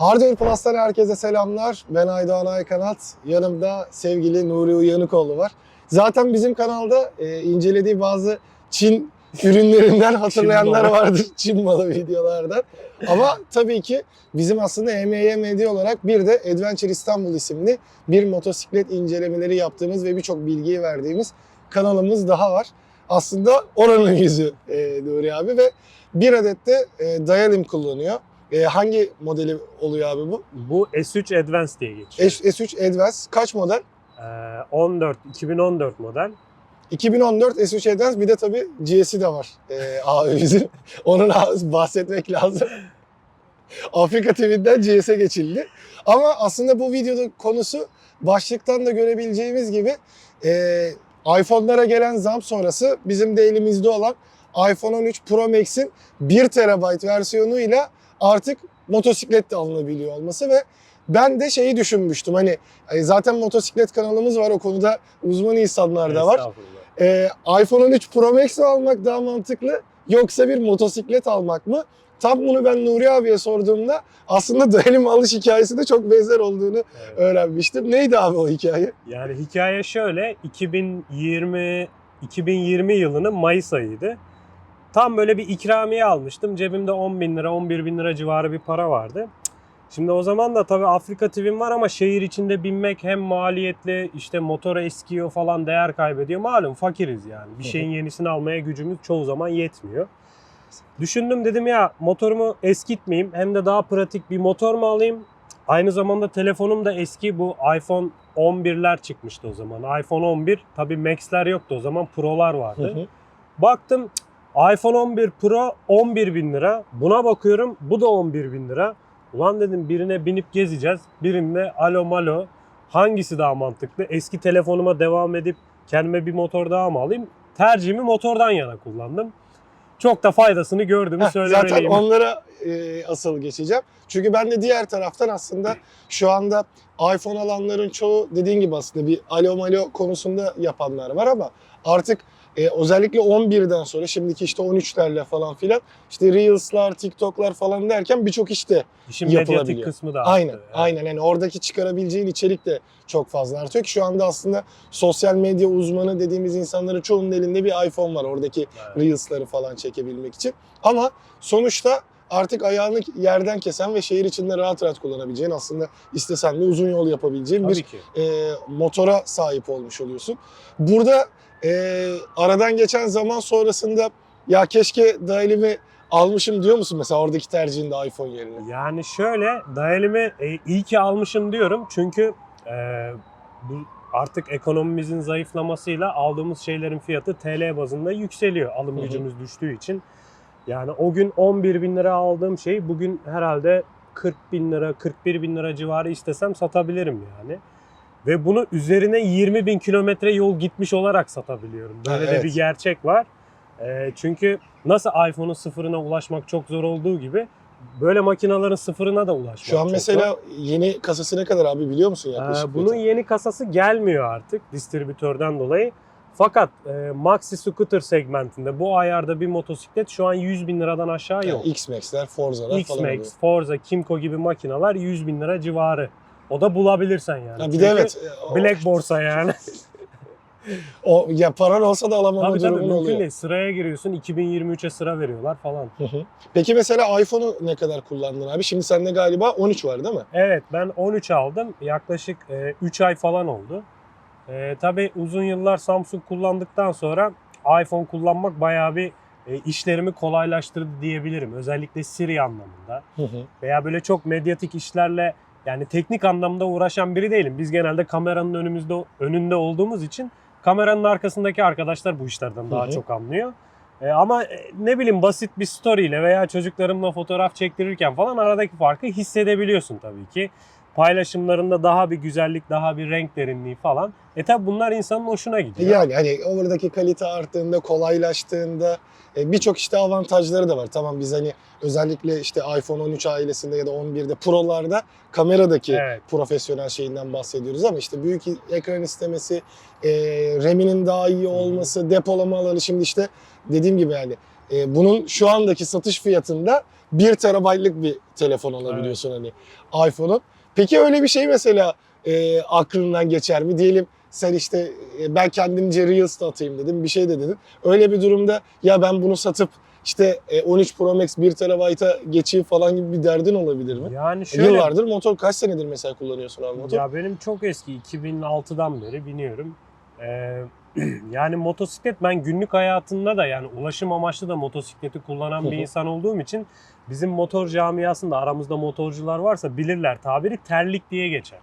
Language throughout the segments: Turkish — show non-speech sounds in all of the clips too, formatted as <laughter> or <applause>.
Hardware Plus'tan herkese selamlar. Ben Aydoğan Aykanat. Yanımda sevgili Nuri Uyanıkoğlu var. Zaten bizim kanalda e, incelediği bazı Çin ürünlerinden hatırlayanlar malı. vardır. <laughs> Çin malı videolardan. Ama tabii ki bizim aslında EMY Medya olarak bir de Adventure İstanbul isimli bir motosiklet incelemeleri yaptığımız ve birçok bilgiyi verdiğimiz kanalımız daha var. Aslında oranın yüzü e, Nuri abi ve bir adet de e, Dialim kullanıyor. E, hangi modeli oluyor abi bu? Bu S3 Advance diye geçiyor. S- S3 Advance kaç model? Ee, 14, 2014 model. 2014 S3 Advance bir de tabii GS'i de var e, abi bizim. <laughs> Onun bahsetmek lazım. <laughs> Afrika TV'den GS'e geçildi. Ama aslında bu videoda konusu başlıktan da görebileceğimiz gibi e, iPhone'lara gelen zam sonrası bizim de elimizde olan iPhone 13 Pro Max'in 1 TB versiyonuyla artık motosiklet de alınabiliyor olması ve ben de şeyi düşünmüştüm hani e, zaten motosiklet kanalımız var o konuda uzman insanlar da var. Ee, iPhone 13 Pro Max mi almak daha mantıklı yoksa bir motosiklet almak mı? Tam bunu ben Nuri abiye sorduğumda aslında <laughs> Dayalim alış hikayesi de çok benzer olduğunu Evet. öğrenmiştim. Neydi abi o hikaye? Yani hikaye şöyle 2020 2020 yılının Mayıs ayıydı. Tam böyle bir ikramiye almıştım. Cebimde 10 bin lira 11 bin lira civarı bir para vardı. Şimdi o zaman da tabii Afrika TV'm var ama şehir içinde binmek hem maliyetli işte motora eskiyor falan değer kaybediyor. Malum fakiriz yani. Bir şeyin yenisini almaya gücümüz çoğu zaman yetmiyor. Düşündüm dedim ya motorumu eskitmeyeyim hem de daha pratik bir motor mu alayım? Aynı zamanda telefonum da eski bu iPhone 11'ler çıkmıştı o zaman. iPhone 11 tabii Max'ler yoktu o zaman Pro'lar vardı. Baktım iPhone 11 Pro 11 bin lira. Buna bakıyorum bu da 11 bin lira. Ulan dedim birine binip gezeceğiz. Birinde alo malo. Hangisi daha mantıklı? Eski telefonuma devam edip kendime bir motor daha mı alayım? Tercihimi motordan yana kullandım. Çok da faydasını gördüğümü Heh, Zaten söylemeliyim. onlara e, asıl geçeceğim. Çünkü ben de diğer taraftan aslında şu anda iPhone alanların çoğu dediğin gibi aslında bir alo malo konusunda yapanlar var ama artık e, özellikle 11'den sonra şimdiki işte 13'lerle falan filan işte Reels'lar, TikTok'lar falan derken birçok işte İşin medyatik yapılabiliyor. kısmı da arttı. Aynen, Yani. aynen. Yani oradaki çıkarabileceğin içerik de çok fazla artıyor ki şu anda aslında sosyal medya uzmanı dediğimiz insanların çoğunun elinde bir iPhone var oradaki Evet. Reels'ları falan çekebilmek için. Ama sonuçta artık ayağını yerden kesen ve şehir içinde rahat rahat kullanabileceğin aslında istesen de uzun yol yapabileceğin Tabii bir ki. e, motora sahip olmuş oluyorsun. Burada e, aradan geçen zaman sonrasında ya keşke dahilimi almışım diyor musun mesela oradaki tercihinde iPhone yerine? Yani şöyle dayalımı e, iyi ki almışım diyorum çünkü e, bu artık ekonomimizin zayıflamasıyla aldığımız şeylerin fiyatı TL bazında yükseliyor alım gücümüz düştüğü için. Yani o gün 11 bin lira aldığım şey bugün herhalde 40 bin lira 41 bin lira civarı istesem satabilirim yani. Ve bunu üzerine 20 bin kilometre yol gitmiş olarak satabiliyorum. Böyle Ha, de evet. bir gerçek var. E, çünkü nasıl iPhone'un sıfırına ulaşmak çok zor olduğu gibi böyle makinaların sıfırına da ulaşmak Şu an çok mesela zor. yeni kasası ne kadar abi biliyor musun yaklaşık? bunun yeni kasası gelmiyor artık distribütörden dolayı. Fakat e, Maxi Scooter segmentinde bu ayarda bir motosiklet şu an 100 bin liradan aşağı yok. Yani X-Max'ler, Forza'lar falan. X-Max, Forza, Kimco gibi makineler 100 bin lira civarı. O da bulabilirsen yani. Ha, bir Çünkü de evet. o- Black borsa yani. O, ya paran olsa da alamama tabii tabii durumun mümkün oluyor. değil. Sıraya giriyorsun 2023'e sıra veriyorlar falan. Hı hı. Peki mesela iPhone'u ne kadar kullandın abi? Şimdi sende galiba 13 var değil mi? Evet ben 13 aldım. Yaklaşık 3 ay falan oldu. E, tabii uzun yıllar Samsung kullandıktan sonra iPhone kullanmak bayağı bir e, işlerimi kolaylaştırdı diyebilirim. Özellikle Siri anlamında. Hı hı. Veya böyle çok medyatik işlerle yani teknik anlamda uğraşan biri değilim. Biz genelde kameranın önümüzde önünde olduğumuz için kameranın arkasındaki arkadaşlar bu işlerden daha Hı hı. çok anlıyor. E, ama e, ne bileyim basit bir story ile veya çocuklarımla fotoğraf çektirirken falan aradaki farkı hissedebiliyorsun tabii ki. Paylaşımlarında daha bir güzellik, daha bir renk derinliği falan. E tabi bunlar insanın hoşuna gidiyor. Yani hani oradaki kalite arttığında, kolaylaştığında e, birçok işte avantajları da var. Tamam biz hani özellikle işte iPhone 13 ailesinde ya da 11'de Pro'larda kameradaki Evet. profesyonel şeyinden bahsediyoruz ama işte büyük ekran istemesi, e, RAM'inin daha iyi olması, depolama alanı şimdi işte dediğim gibi yani e, bunun şu andaki satış fiyatında 1 terabaytlık bir telefon alabiliyorsun hani iPhone'un. Peki öyle bir şey mesela e, aklından geçer mi? Diyelim sen işte e, ben kendimce Reels'ta atayım dedim bir şey de dedin. Öyle bir durumda ya ben bunu satıp işte e, 13 Pro Max 1 terabayta geçeyim falan gibi bir derdin olabilir mi? Yani şöyle Yıllardır motor kaç senedir mesela kullanıyorsun abi motor? Ya benim çok eski 2006'dan beri biniyorum. Ee, <clears throat> yani motosiklet ben günlük hayatında da yani ulaşım amaçlı da motosikleti kullanan bir insan olduğum için bizim motor camiasında aramızda motorcular varsa bilirler tabiri terlik diye geçer.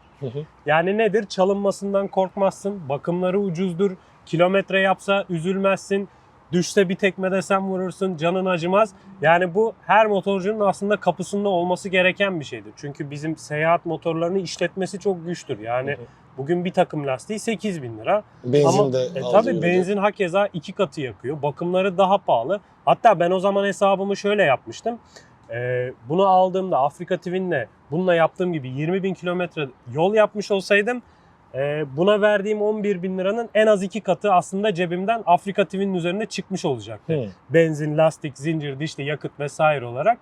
Yani nedir? Çalınmasından korkmazsın. Bakımları ucuzdur. Kilometre yapsa üzülmezsin. Düşse bir tekme desen vurursun. Canın acımaz. Yani bu her motorcunun aslında kapısında olması gereken bir şeydir. Çünkü bizim seyahat motorlarını işletmesi çok güçtür. Yani Hı hı. bugün bir takım lastiği 8 bin lira. Benzin Ama de e, tabii benzin hakeza iki katı yakıyor. Bakımları daha pahalı. Hatta ben o zaman hesabımı şöyle yapmıştım. Ee, bunu aldığımda Afrika Twin'le bununla yaptığım gibi 20 bin kilometre yol yapmış olsaydım buna verdiğim 11 bin liranın en az iki katı aslında cebimden Afrika Twin'in üzerine çıkmış olacaktı. Hı. Benzin, lastik, zincir, dişli, yakıt vesaire olarak.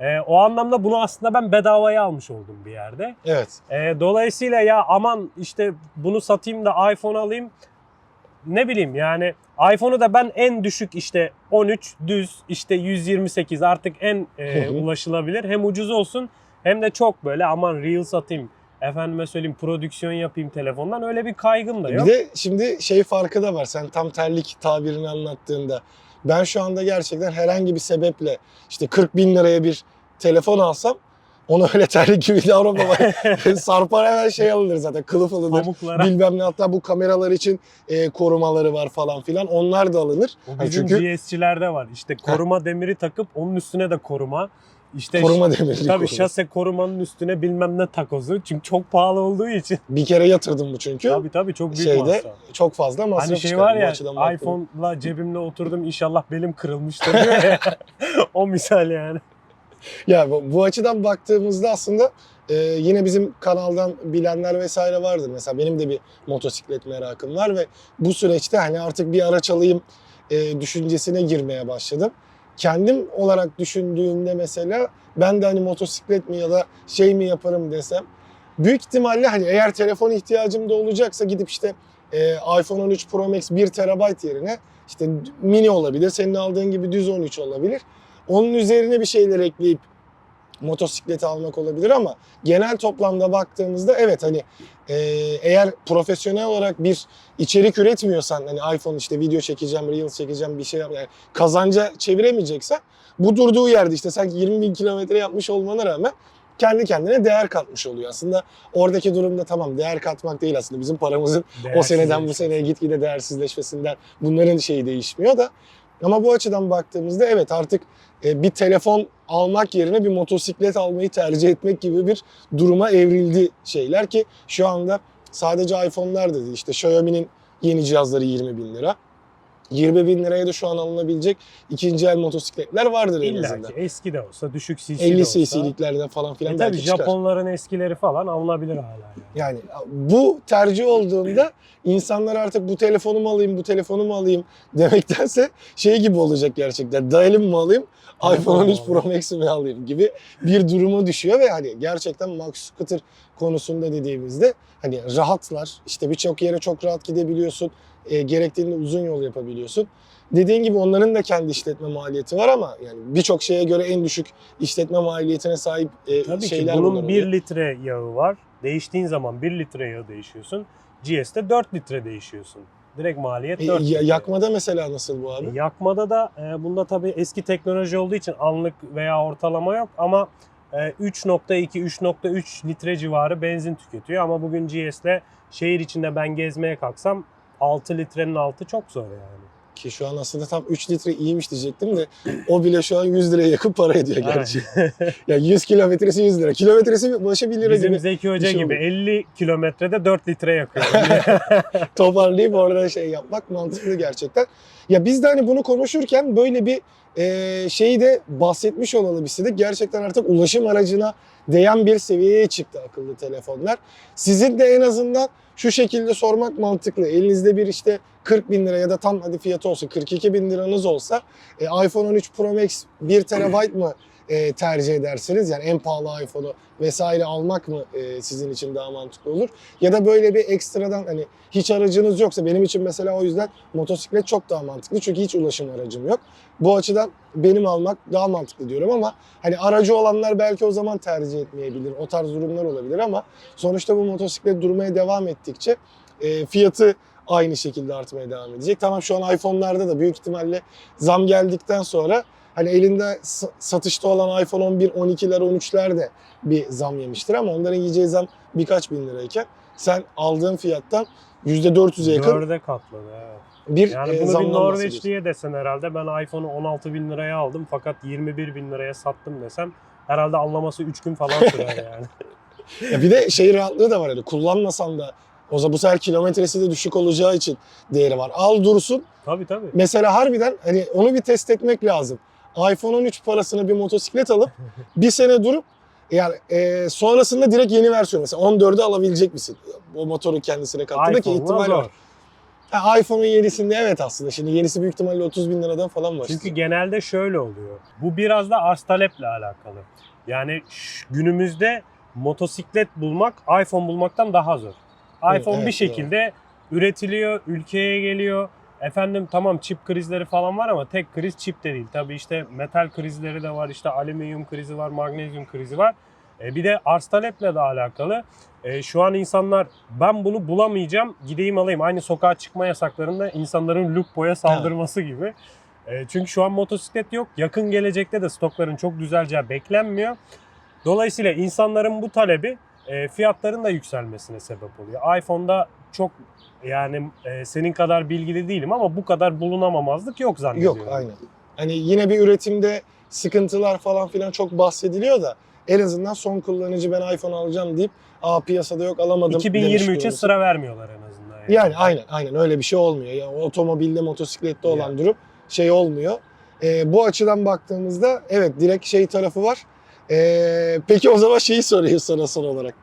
E, o anlamda bunu aslında ben bedavaya almış oldum bir yerde. Evet. E, dolayısıyla ya aman işte bunu satayım da iPhone alayım. Ne bileyim yani iPhone'u da ben en düşük işte 13 düz işte 128 artık en e, ulaşılabilir. Hem ucuz olsun hem de çok böyle aman reel satayım. Efendime söyleyeyim prodüksiyon yapayım telefondan öyle bir kaygım da yok. Bir de şimdi şey farkı da var. Sen tam terlik tabirini anlattığında. Ben şu anda gerçekten herhangi bir sebeple işte 40 bin liraya bir telefon alsam ona öyle terlik gibi davranmam. <laughs> <laughs> Sarpar hemen şey alınır zaten. Kılıf alınır. Pamuklara. Bilmem ne hatta bu kameralar için e, korumaları var falan filan. Onlar da alınır. O Ha, bizim çünkü GS'çilerde var. İşte koruma demiri takıp onun üstüne de koruma. İşte koruma demirli Tabii koruma. şase korumanın üstüne bilmem ne takozu. Çünkü çok pahalı olduğu için. Bir kere yatırdım bu çünkü. Tabii tabii çok büyük Şeyde masraf. çok fazla masraf Hani şey var ya iPhone'la cebimle oturdum inşallah belim kırılmıştır diyor ya. <laughs> o misal yani. Ya bu, bu açıdan baktığımızda aslında e, yine bizim kanaldan bilenler vesaire vardır. Mesela benim de bir motosiklet merakım var ve bu süreçte hani artık bir araç alayım e, düşüncesine girmeye başladım. Kendim olarak düşündüğümde mesela ben de hani motosiklet mi ya da şey mi yaparım desem büyük ihtimalle hani eğer telefon ihtiyacım da olacaksa gidip işte e, iPhone 13 Pro Max 1 TB yerine işte mini olabilir. Senin aldığın gibi düz 13 olabilir. Onun üzerine bir şeyler ekleyip motosikleti almak olabilir ama genel toplamda baktığımızda evet hani e, eğer profesyonel olarak bir içerik üretmiyorsan hani iPhone işte video çekeceğim, Reels çekeceğim bir şey yap yani kazanca çeviremeyeceksen bu durduğu yerde işte sanki 20 bin kilometre yapmış olmana rağmen kendi kendine değer katmış oluyor. Aslında oradaki durumda tamam değer katmak değil aslında. Bizim paramızın o seneden bu seneye gitgide değersizleşmesinden bunların şeyi değişmiyor da. Ama bu açıdan baktığımızda evet artık bir telefon almak yerine bir motosiklet almayı tercih etmek gibi bir duruma evrildi şeyler ki şu anda sadece iPhone'lar değil işte Xiaomi'nin yeni cihazları 20 bin lira. 20 bin liraya da şu an alınabilecek ikinci el motosikletler vardır en İlla azından. ki eski de olsa düşük CC 50 de olsa. cc'liklerden falan filan E tabii belki çıkar. Japonların eskileri falan alınabilir hala yani. Yani bu tercih olduğunda insanlar artık bu telefonu mu alayım, bu telefonu mu alayım demektense şey gibi olacak gerçekten. Dial'im mi alayım, iPhone mu 13 Pro Max'i mi alayım gibi bir duruma düşüyor ve hani gerçekten Max Scooter konusunda dediğimizde hani rahatlar. İşte birçok yere çok rahat gidebiliyorsun. E, gerektiğinde uzun yol yapabiliyorsun. Dediğin gibi onların da kendi işletme maliyeti var ama yani birçok şeye göre en düşük işletme maliyetine sahip e, Tabii şeyler ki bunun bunlar 1 oluyor. litre yağı var. Değiştiğin zaman 1 litre yağı değişiyorsun. GS'te 4 litre değişiyorsun. Direkt maliyet E, 4 ya- litre. yakmada mesela nasıl bu abi? E, Yakmada da e, bunda tabii eski teknoloji olduğu için anlık veya ortalama yok ama e, 3.2-3.3 litre civarı benzin tüketiyor ama bugün GS'le şehir içinde ben gezmeye kalksam 6 litrenin altı çok zor yani. Ki şu an aslında tam 3 litre iyiymiş diyecektim de o bile şu an 100 liraya yakın para ediyor gerçi. <laughs> ya 100 kilometresi 100 lira. Kilometresi başı 1 lira Bizim gibi Zeki Hoca şey gibi oluyor. 50 kilometrede 4 litre yakıyor. <laughs> <laughs> toparlayıp orada şey yapmak mantıklı gerçekten. Ya biz de hani bunu konuşurken böyle bir e, şeyi de bahsetmiş olalım istedik. Gerçekten artık ulaşım aracına değen bir seviyeye çıktı akıllı telefonlar. Sizin de en azından şu şekilde sormak mantıklı. Elinizde bir işte 40 bin lira ya da tam hadi fiyatı olsun 42 bin liranız olsa e, iPhone 13 Pro Max 1 TB mı e, tercih edersiniz? Yani en pahalı iPhone'u vesaire almak mı e, sizin için daha mantıklı olur? Ya da böyle bir ekstradan hani hiç aracınız yoksa benim için mesela o yüzden motosiklet çok daha mantıklı. Çünkü hiç ulaşım aracım yok. Bu açıdan benim almak daha mantıklı diyorum ama hani aracı olanlar belki o zaman tercih etmeyebilir. O tarz durumlar olabilir ama sonuçta bu motosiklet durmaya devam ettikçe e, fiyatı aynı şekilde artmaya devam edecek. Tamam şu an iPhone'larda da büyük ihtimalle zam geldikten sonra hani elinde satışta olan iPhone 11, 12'ler, 13'ler de bir zam yemiştir ama onların yiyeceği zam birkaç bin lirayken sen aldığın fiyattan %400'e yakın Dörde katladı evet. bir Yani e, bunu bir. Norveçliye desen herhalde ben iPhone'u 16 bin liraya aldım fakat 21 bin liraya sattım desem herhalde anlaması 3 gün falan sürer <laughs> yani. Ya bir de şey rahatlığı da var hani kullanmasan da o zaman bu sefer kilometresi de düşük olacağı için değeri var. Al dursun. tabii tabii. Mesela harbiden hani onu bir test etmek lazım. iPhone 13 parasına bir motosiklet alıp bir sene durup yani e, sonrasında direkt yeni versiyon mesela 14'ü alabilecek misin? O motoru kendisine kattığında ki ihtimal var. Ha, iPhone'un yenisinde evet aslında. Şimdi yenisi büyük ihtimalle 30 bin liradan falan var. Çünkü genelde şöyle oluyor. Bu biraz da arz taleple alakalı. Yani günümüzde motosiklet bulmak iPhone bulmaktan daha zor. Evet, iPhone bir evet, şekilde üretiliyor, ülkeye geliyor. Efendim tamam çip krizleri falan var ama tek kriz çip de değil. Tabii işte metal krizleri de var, işte alüminyum krizi var, magnezyum krizi var. E, bir de arz taleple de alakalı. E, şu an insanlar ben bunu bulamayacağım gideyim alayım. Aynı sokağa çıkma yasaklarında insanların Lupo'ya saldırması gibi. E, çünkü şu an motosiklet yok. Yakın gelecekte de stokların çok düzeleceği beklenmiyor. Dolayısıyla insanların bu talebi e, fiyatların da yükselmesine sebep oluyor. iPhone'da çok yani e, senin kadar bilgili değilim ama bu kadar bulunamamazlık yok zannediyorum. Yok aynen. Hani yine bir üretimde sıkıntılar falan filan çok bahsediliyor da en azından son kullanıcı ben iPhone alacağım deyip aa piyasada yok alamadım. demiş 2023'e görüntü. sıra vermiyorlar en azından. Yani, Yani aynen aynen öyle bir şey olmuyor. Yani otomobilde motosiklette olan Yani. durum şey olmuyor. Ee, bu açıdan baktığımızda evet direkt şey tarafı var. Ee, peki o zaman şeyi soruyor sana son olarak.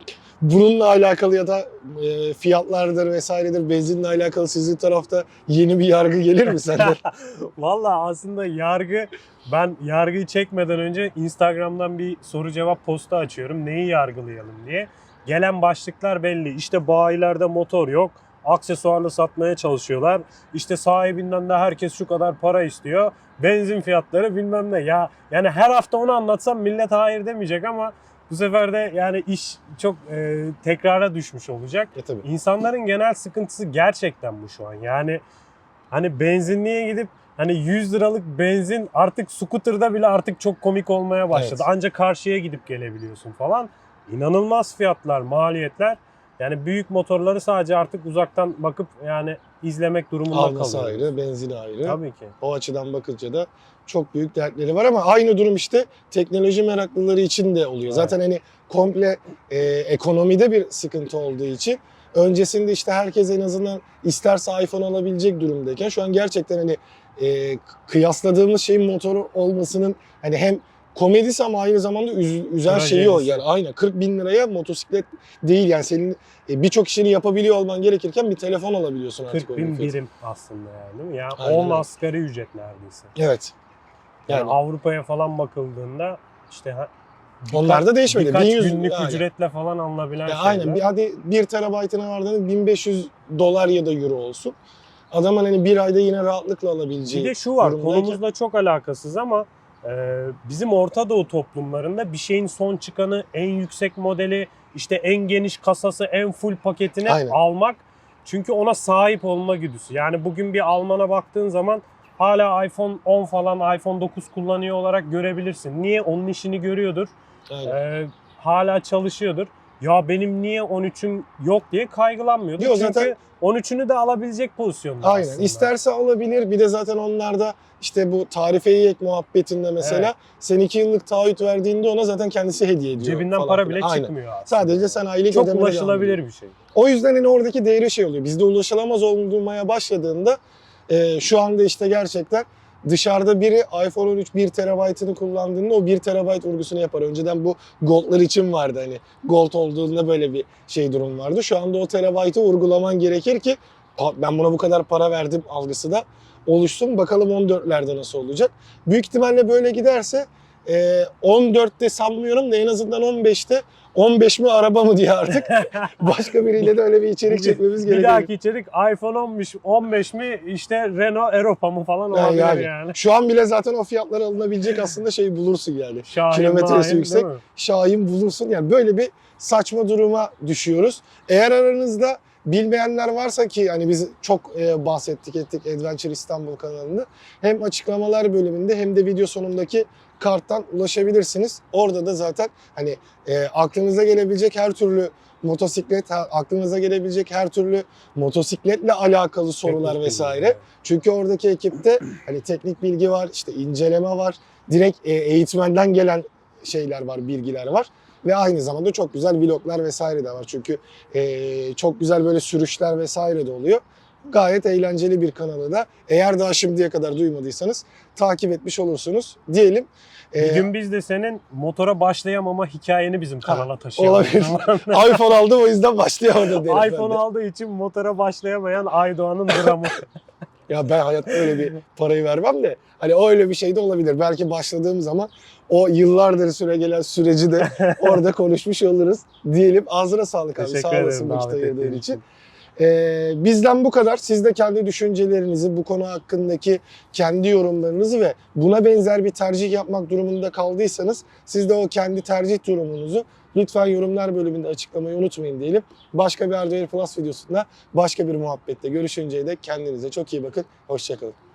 Bununla alakalı ya da e, fiyatlardır vesairedir benzinle alakalı sizin tarafta yeni bir yargı gelir mi senden? <laughs> Valla aslında yargı ben yargıyı çekmeden önce Instagram'dan bir soru cevap postu açıyorum. Neyi yargılayalım diye. Gelen başlıklar belli. İşte bayilerde motor yok. Aksesuarlı satmaya çalışıyorlar. İşte sahibinden de herkes şu kadar para istiyor. Benzin fiyatları bilmem ne. Ya yani her hafta onu anlatsam millet hayır demeyecek ama bu sefer de yani iş çok e, tekrara düşmüş olacak. e tabii. İnsanların genel sıkıntısı gerçekten bu şu an. Yani hani benzinliğe gidip hani 100 liralık benzin artık scooter'da bile artık çok komik olmaya başladı. Evet. Ancak karşıya gidip gelebiliyorsun falan. İnanılmaz fiyatlar, maliyetler. Yani büyük motorları sadece artık uzaktan bakıp yani izlemek durumunda Alması kalıyoruz. ayrı, benzini ayrı. Tabii ki. O açıdan bakınca da çok büyük dertleri var ama aynı durum işte teknoloji meraklıları için de oluyor. Evet. Zaten hani komple e, ekonomide bir sıkıntı olduğu için öncesinde işte herkes en azından isterse iPhone alabilecek durumdayken şu an gerçekten hani e, kıyasladığımız şeyin motoru olmasının hani hem komedisi ama aynı zamanda üz- üzen şeyi o. Yani aynen 40 bin liraya motosiklet değil yani senin e, birçok işini yapabiliyor olman gerekirken bir telefon alabiliyorsun artık. 40 öyle bir bin birim aslında yani değil mi? Yani Aynen 10 öyle. asgari ücret neredeyse. Evet. Yani, Yani Avrupa'ya falan bakıldığında işte ha- onlar da değişmedi. birkaç 1100 günlük yani. ücretle falan alınabilen Ya şeyler. aynen. Bir, hadi 1 terabaytına vardığında 1500 dolar ya da euro olsun. Adamın hani bir ayda yine rahatlıkla alabileceği Bir de şu var konumuzla çok alakasız ama bizim Orta Doğu toplumlarında bir şeyin son çıkanı, en yüksek modeli, işte en geniş kasası, en full paketini Aynen. almak çünkü ona sahip olma güdüsü. Yani bugün bir Alman'a baktığın zaman hala iPhone 10 falan, iPhone 9 kullanıyor olarak görebilirsin. Niye? Onun işini görüyordur. Aynen. E, hala çalışıyordur. Ya benim niye 13'üm yok diye kaygılanmıyordur. Yok, Çünkü zaten- 13'ünü de alabilecek pozisyonda Aynen. aslında. İsterse alabilir. Bir de zaten onlarda işte bu tarife ek muhabbetinde mesela Evet. sen 2 yıllık taahhüt verdiğinde ona zaten kendisi hediye ediyor. Cebinden falan para bile Aynen. çıkmıyor aslında. Sadece sen aylık Çok ulaşılabilir bir şey. O yüzden hani oradaki değeri şey oluyor. Bizde ulaşılamaz olmaya başladığında e, şu anda işte gerçekten dışarıda biri iPhone 13 1 TB'ını kullandığında o 1 TB vurgusunu yapar. Önceden bu Gold'lar için vardı hani Gold olduğunda böyle bir şey durum vardı. Şu anda o terabaytı vurgulaman gerekir ki "Aa, ben buna bu kadar para verdim algısı da oluşsun. Bakalım 14'lerde nasıl olacak. Büyük ihtimalle böyle giderse e, 14'te sanmıyorum da en azından 15'te 15 mi araba mı diye artık <laughs> başka biriyle de öyle bir içerik çekmemiz Bir gerekiyor. dahaki içerik iPhone 15, 15 mi işte Renault Europa mı falan olabilir yani. yani. Şu an bile zaten o fiyatlara alınabilecek aslında şey bulursun yani. <laughs> Şahin, Kilometresi Mahin, yüksek. Şahin bulursun. Yani böyle bir saçma duruma düşüyoruz. Eğer aranızda bilmeyenler varsa ki hani biz çok e, bahsettik ettik Adventure İstanbul kanalında. Hem açıklamalar bölümünde hem de video sonundaki karttan ulaşabilirsiniz. Orada da zaten hani e, aklınıza gelebilecek her türlü motosiklet, aklınıza gelebilecek her türlü motosikletle alakalı sorular Teknik vesaire. bilgi. Çünkü oradaki ekipte hani teknik bilgi var, işte inceleme var, direkt e, eğitmenden gelen şeyler var, bilgiler var. Ve aynı zamanda çok güzel vloglar vesaire de var. Çünkü e, çok güzel böyle sürüşler vesaire de oluyor. Gayet eğlenceli bir kanalı da eğer daha şimdiye kadar duymadıysanız takip etmiş olursunuz diyelim. Bir E, gün biz de senin motora başlayamama hikayeni bizim kanala taşıyalım. olabilir. <laughs> iPhone aldım o yüzden başlayamadım derim ben iPhone de. aldığı için motora başlayamayan Aydoğan'ın dramı. <laughs> Ya ben hayatta öyle bir parayı vermem de hani o öyle bir şey de olabilir. Belki başladığım zaman o yıllardır süre gelen süreci de <laughs> orada konuşmuş oluruz diyelim. Ağzına sağlık abi. Teşekkür Sağ olasın vakit ayırdığın için. için. Ee, bizden bu kadar. Siz de kendi düşüncelerinizi, bu konu hakkındaki kendi yorumlarınızı ve buna benzer bir tercih yapmak durumunda kaldıysanız siz de o kendi tercih durumunuzu lütfen yorumlar bölümünde açıklamayı unutmayın diyelim. Başka bir Hardware Plus videosunda başka bir muhabbette görüşünceye dek kendinize çok iyi bakın. Hoşçakalın.